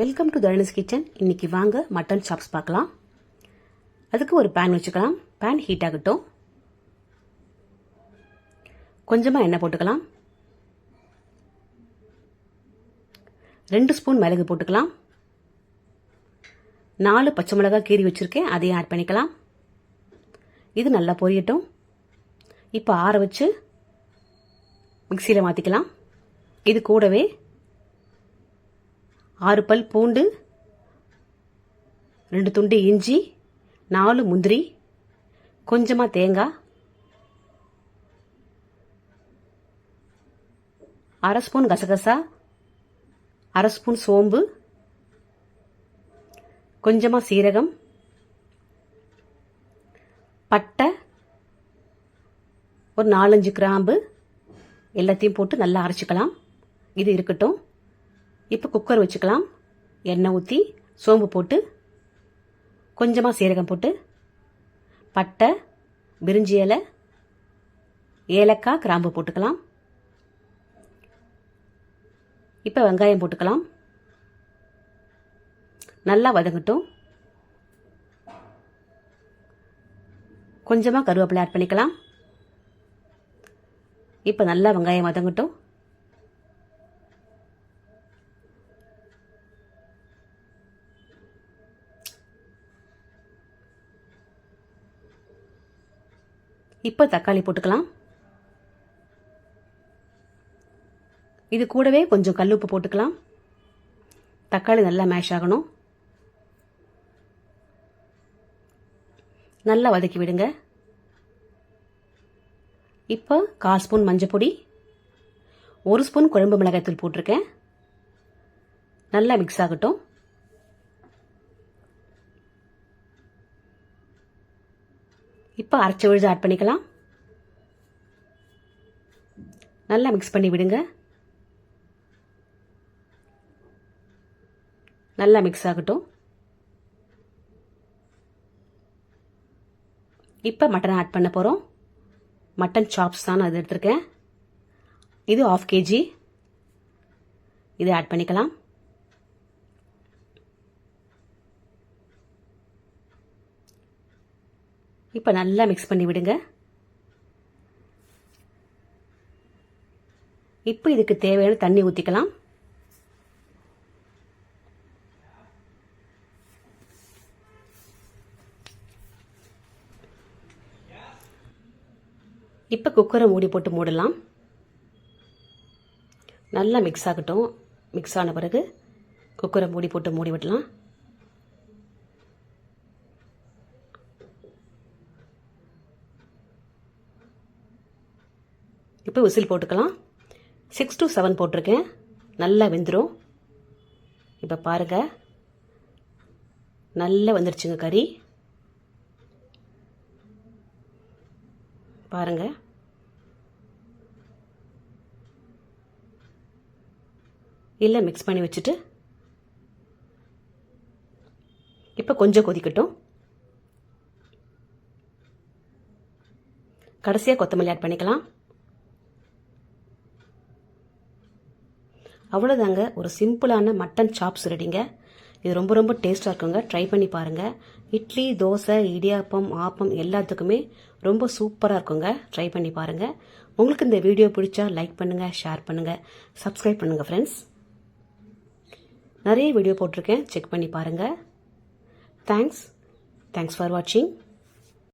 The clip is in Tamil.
வெல்கம் டு தரணிஸ் கிச்சன் இன்னைக்கு வாங்க மட்டன் சாப்ஸ் பார்க்கலாம். அதுக்கு ஒரு பேன் வச்சுக்கலாம். பேன் ஹீட் ஆகட்டும். கொஞ்சமாக எண்ணெய் போட்டுக்கலாம். ரெண்டு ஸ்பூன் மிளகு போட்டுக்கலாம். நாலு பச்சை மிளகாய் கீறி வச்சுருக்கேன். அதையும் ஆட் பண்ணிக்கலாம். இது நல்லா பொரியட்டும். இப்போ ஆற வச்சு மிக்சியில் மாற்றிக்கலாம் இது கூடவே ஆறு பல் பூண்டு ரெண்டு துண்டு இஞ்சி நாலு முந்திரி கொஞ்சமாக தேங்காய் அரை ஸ்பூன் கசகசா அரை ஸ்பூன் சோம்பு கொஞ்சமாக சீரகம் பட்டை ஒரு நாலஞ்சு கிராம்பு எல்லாத்தையும் போட்டு நல்லா அரைச்சிக்கலாம். இது இருக்கட்டும். இப்போ குக்கர் வச்சுக்கலாம். எண்ணெய் ஊற்றி சோம்பு போட்டு கொஞ்சமாக சீரகம் போட்டு பட்டை பிரிஞ்சி இலை ஏலக்காய் கிராம்பு போட்டுக்கலாம். இப்போ வெங்காயம் போட்டுக்கலாம். நல்லா வதங்கட்டும். கொஞ்சமாக கருவேப்பிலை ஆட் பண்ணிக்கலாம். இப்போ நல்லா வெங்காயம் வதங்கட்டும். இப்போ தக்காளி போட்டுக்கலாம். இது கூடவே கொஞ்சம் கல்லுப்பு போட்டுக்கலாம். தக்காளி நல்லா மேஷ் ஆகணும். நல்லா வதக்கி விடுங்க. இப்போ கால் ஸ்பூன் மஞ்சள் பொடி ஒரு ஸ்பூன் குழம்பு மிளகாய்த்தூள் போட்டிருக்கேன். நல்லா மிக்ஸ் ஆகட்டும். இப்போ அரைச்ச விழுது ஆட் பண்ணிக்கலாம். நல்லா மிக்ஸ் பண்ணி விடுங்க. நல்லா மிக்ஸ் ஆகட்டும். இப்போ மட்டன் ஆட் பண்ண போகிறோம் மட்டன் சாப்ஸ் தான் அது எடுத்திருக்கேன். இது ஆஃப் கேஜி இதை ஆட் பண்ணிக்கலாம். இப்போ நல்லா மிக்ஸ் பண்ணி விடுங்க. இப்போ இதுக்கு தேவையான தண்ணி ஊற்றிக்கலாம் இப்போ குக்கரை மூடி போட்டு மூடலாம். நல்லா மிக்ஸ் ஆகட்டும். மிக்ஸ் ஆன பிறகு குக்கரை மூடி போட்டு மூடி விடலாம். இப்போ விசில் போட்டுக்கலாம். சிக்ஸ் டு செவன் போட்டிருக்கேன். நல்லா வெந்துடும் இப்போ பாருங்கள் நல்லா வந்துருச்சுங்க கறி. பாருங்க. இல்லை மிக்ஸ் பண்ணி வச்சுட்டு இப்போ கொஞ்சம் கொதிக்கட்டும். கடைசியாக கொத்தமல்லி ஆட் பண்ணிக்கலாம். அவ்வளோதாங்க ஒரு சிம்பிளான மட்டன் சாப்ஸ் ரெடிங்க. இது ரொம்ப ரொம்ப டேஸ்ட்டாக இருக்குங்க. ட்ரை பண்ணி பாருங்கள் இட்லி தோசை இடியாப்பம் ஆப்பம் எல்லாத்துக்குமே ரொம்ப சூப்பராக இருக்குங்க. ட்ரை பண்ணி பாருங்கள் உங்களுக்கு இந்த வீடியோ பிடிச்சா லைக் பண்ணுங்கள் ஷேர் பண்ணுங்கள் சப்ஸ்கிரைப் பண்ணுங்கள் ஃப்ரெண்ட்ஸ் நிறைய வீடியோ போட்டிருக்கேன். செக் பண்ணி பாருங்கள் தேங்க்ஸ் தேங்க்ஸ் ஃபார் வாட்சிங்